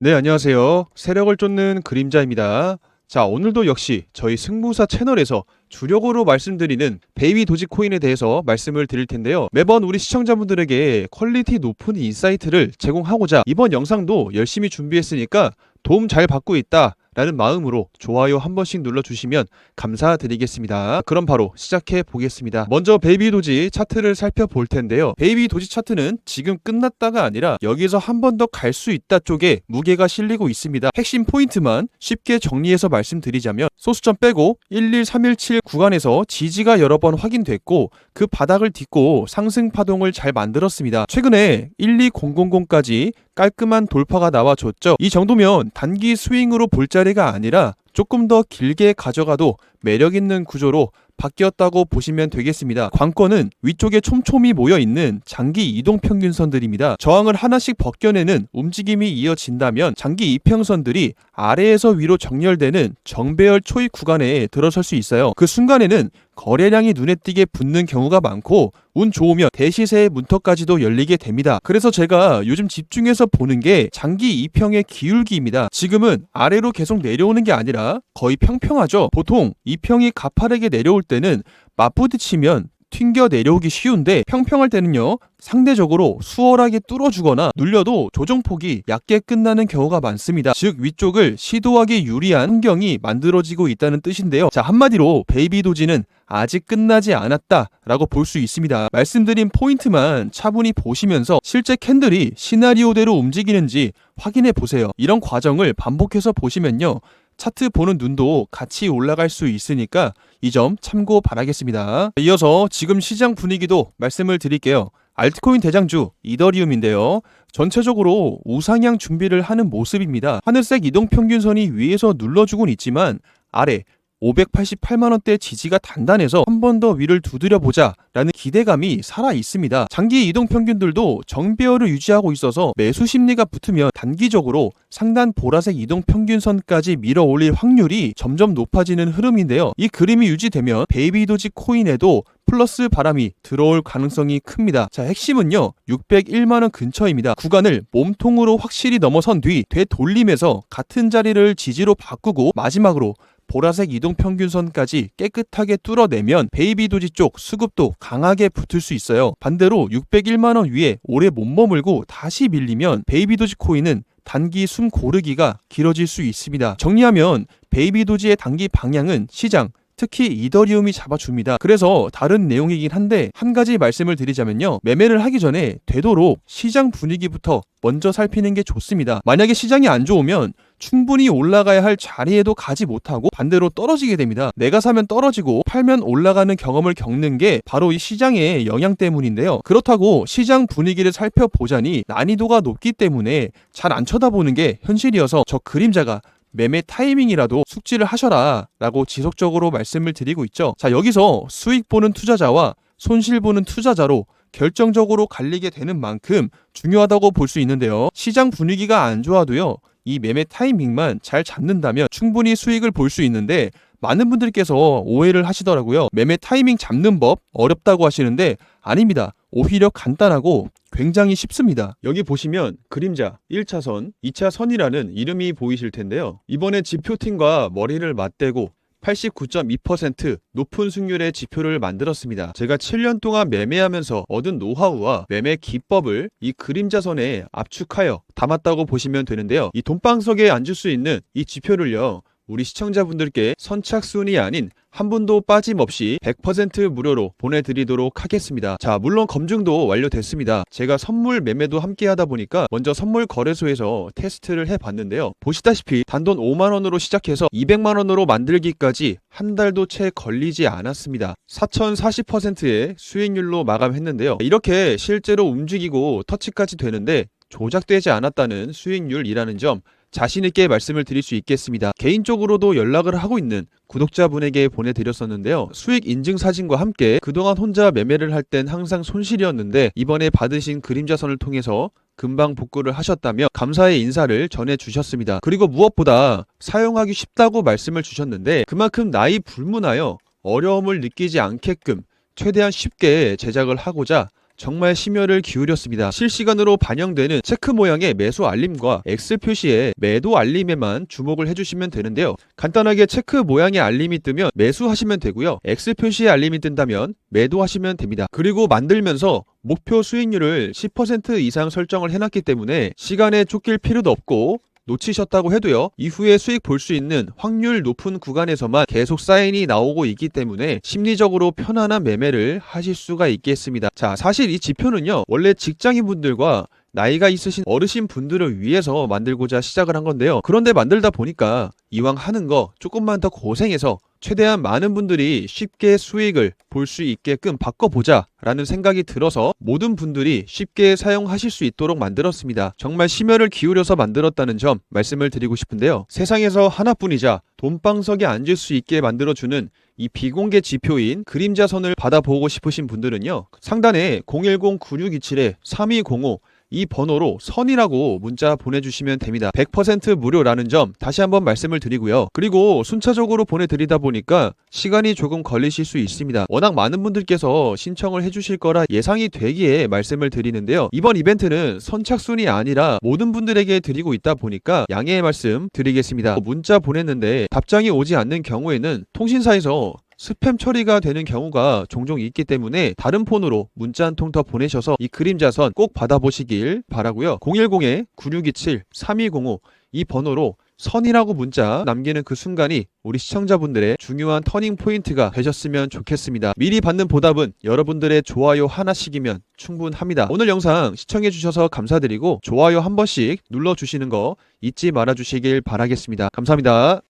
네, 안녕하세요. 세력을 쫓는 그림자입니다. 자, 오늘도 역시 저희 승무사 채널에서 주력으로 말씀드리는 베이비 도지코인에 대해서 말씀을 드릴 텐데요. 매번 우리 시청자분들에게 퀄리티 높은 인사이트를 제공하고자 이번 영상도 열심히 준비했으니까 도움 잘 받고 있다. 라는 마음으로 좋아요 한 번씩 눌러주시면 감사드리겠습니다. 그럼 바로 시작해 보겠습니다. 먼저 베이비 도지 차트를 살펴볼 텐데요. 베이비 도지 차트는 지금 끝났다가 아니라 여기서 한 번 더 갈 수 있다 쪽에 무게가 실리고 있습니다. 핵심 포인트만 쉽게 정리해서 말씀드리자면 소수점 빼고 11317 구간에서 지지가 여러 번 확인됐고 그 바닥을 딛고 상승 파동을 잘 만들었습니다. 최근에 12000까지 깔끔한 돌파가 나와줬죠. 이 정도면 단기 스윙으로 볼 자리 가 아니라 조금 더 길게 가져가도 매력 있는 구조로 바뀌었다고 보시면 되겠습니다. 관건은 위쪽에 촘촘히 모여 있는 장기 이동 평균선들입니다. 저항을 하나씩 벗겨내는 움직임이 이어진다면 장기 이평선들이 아래에서 위로 정렬되는 정배열 초입 구간에 들어설 수 있어요. 그 순간에는 거래량이 눈에 띄게 붙는 경우가 많고 운 좋으면 대시세의 문턱까지도 열리게 됩니다. 그래서 제가 요즘 집중해서 보는 게 장기 이평의 기울기입니다. 지금은 아래로 계속 내려오는 게 아니라 거의 평평하죠. 보통 이평이 가파르게 내려올 때는 맞부딪히면 튕겨 내려오기 쉬운데 평평할 때는요 상대적으로 수월하게 뚫어주거나 눌려도 조정폭이 얕게 끝나는 경우가 많습니다. 즉 위쪽을 시도하기 유리한 환경이 만들어지고 있다는 뜻인데요. 자 한마디로 베이비 도지는 아직 끝나지 않았다 라고 볼 수 있습니다. 말씀드린 포인트만 차분히 보시면서 실제 캔들이 시나리오대로 움직이는지 확인해 보세요. 이런 과정을 반복해서 보시면요. 차트 보는 눈도 같이 올라갈 수 있으니까 이 점 참고 바라겠습니다. 이어서 지금 시장 분위기도 말씀을 드릴게요. 알트코인 대장주 이더리움인데요. 전체적으로 우상향 준비를 하는 모습입니다. 하늘색 이동 평균선이 위에서 눌러주곤 있지만 아래 588만원대 지지가 단단해서 한 번 더 위를 두드려 보자 라는 기대감이 살아 있습니다. 장기 이동 평균들도 정배열을 유지하고 있어서 매수 심리가 붙으면 단기적으로 상단 보라색 이동 평균선까지 밀어 올릴 확률이 점점 높아지는 흐름인데요. 이 그림이 유지되면 베이비 도지 코인에도 플러스 바람이 들어올 가능성이 큽니다. 자, 핵심은요. 601만원 근처입니다. 구간을 몸통으로 확실히 넘어선 뒤 되돌림에서 같은 자리를 지지로 바꾸고 마지막으로 보라색 이동 평균선까지 깨끗하게 뚫어내면 베이비 도지 쪽 수급도 강하게 붙을 수 있어요. 반대로 601만 원 위에 오래 못 머물고 다시 밀리면 베이비 도지 코인은 단기 숨 고르기가 길어질 수 있습니다. 정리하면 베이비 도지의 단기 방향은 시장 특히 이더리움이 잡아줍니다. 그래서 다른 내용이긴 한데 한 가지 말씀을 드리자면요. 매매를 하기 전에 되도록 시장 분위기부터 먼저 살피는 게 좋습니다. 만약에 시장이 안 좋으면 충분히 올라가야 할 자리에도 가지 못하고 반대로 떨어지게 됩니다. 내가 사면 떨어지고 팔면 올라가는 경험을 겪는 게 바로 이 시장의 영향 때문인데요. 그렇다고 시장 분위기를 살펴보자니 난이도가 높기 때문에 잘 안 쳐다보는 게 현실이어서 저 그림자가 매매 타이밍이라도 숙지를 하셔라 라고 지속적으로 말씀을 드리고 있죠. 자, 여기서 수익 보는 투자자와 손실 보는 투자자로 결정적으로 갈리게 되는 만큼 중요하다고 볼 수 있는데요. 시장 분위기가 안 좋아도요. 이 매매 타이밍만 잘 잡는다면 충분히 수익을 볼 수 있는데 많은 분들께서 오해를 하시더라고요. 매매 타이밍 잡는 법 어렵다고 하시는데 아닙니다. 오히려 간단하고 굉장히 쉽습니다. 여기 보시면 그림자 1차선, 2차선이라는 이름이 보이실 텐데요. 이번에 지표팀과 머리를 맞대고 89.2% 높은 승률의 지표를 만들었습니다. 제가 7년 동안 매매하면서 얻은 노하우와 매매 기법을 이 그림자선에 압축하여 담았다고 보시면 되는데요. 이 돈방석에 앉을 수 있는 이 지표를요. 우리 시청자분들께 선착순이 아닌 한 분도 빠짐없이 100% 무료로 보내드리도록 하겠습니다. 자, 물론 검증도 완료됐습니다. 제가 선물 매매도 함께 하다 보니까 먼저 선물 거래소에서 테스트를 해봤는데요. 보시다시피 단돈 5만원으로 시작해서 200만원으로 만들기까지 한 달도 채 걸리지 않았습니다. 4,040%의 수익률로 마감했는데요. 이렇게 실제로 움직이고 터치까지 되는데 조작되지 않았다는 수익률이라는 점 자신있게 말씀을 드릴 수 있겠습니다. 개인적으로도 연락을 하고 있는 구독자분에게 보내드렸었는데요. 수익 인증 사진과 함께 그동안 혼자 매매를 할 땐 항상 손실이었는데 이번에 받으신 그림자선을 통해서 금방 복구를 하셨다며 감사의 인사를 전해주셨습니다. 그리고 무엇보다 사용하기 쉽다고 말씀을 주셨는데 그만큼 나이 불문하여 어려움을 느끼지 않게끔 최대한 쉽게 제작을 하고자 정말 심혈을 기울였습니다. 실시간으로 반영되는 체크 모양의 매수 알림과 X 표시의 매도 알림에만 주목을 해주시면 되는데요. 간단하게 체크 모양의 알림이 뜨면 매수하시면 되고요. X 표시의 알림이 뜬다면 매도하시면 됩니다. 그리고 만들면서 목표 수익률을 10% 이상 설정을 해놨기 때문에 시간에 쫓길 필요도 없고 놓치셨다고 해도요 이후에 수익 볼 수 있는 확률 높은 구간에서만 계속 사인이 나오고 있기 때문에 심리적으로 편안한 매매를 하실 수가 있겠습니다. 자 사실 이 지표는요 원래 직장인 분들과 나이가 있으신 어르신 분들을 위해서 만들고자 시작을 한 건데요. 그런데 만들다 보니까 이왕 하는 거 조금만 더 고생해서 최대한 많은 분들이 쉽게 수익을 볼 수 있게끔 바꿔보자 라는 생각이 들어서 모든 분들이 쉽게 사용하실 수 있도록 만들었습니다. 정말 심혈을 기울여서 만들었다는 점 말씀을 드리고 싶은데요. 세상에서 하나뿐이자 돈방석에 앉을 수 있게 만들어주는 이 비공개 지표인 그림자선을 받아보고 싶으신 분들은요. 상단에 010-9627-3205 이 번호로 선이라고 문자 보내주시면 됩니다. 100% 무료라는 점 다시 한번 말씀을 드리고요. 그리고 순차적으로 보내드리다 보니까 시간이 조금 걸리실 수 있습니다. 워낙 많은 분들께서 신청을 해주실 거라 예상이 되기에 말씀을 드리는데요. 이번 이벤트는 선착순이 아니라 모든 분들에게 드리고 있다 보니까 양해의 말씀 드리겠습니다. 문자 보냈는데 답장이 오지 않는 경우에는 통신사에서 스팸 처리가 되는 경우가 종종 있기 때문에 다른 폰으로 문자 한 통 더 보내셔서 이 그림자선 꼭 받아보시길 바라고요. 010-9627-3205 이 번호로 선이라고 문자 남기는 그 순간이 우리 시청자분들의 중요한 터닝 포인트가 되셨으면 좋겠습니다. 미리 받는 보답은 여러분들의 좋아요 하나씩이면 충분합니다. 오늘 영상 시청해주셔서 감사드리고 좋아요 한 번씩 눌러주시는 거 잊지 말아주시길 바라겠습니다. 감사합니다.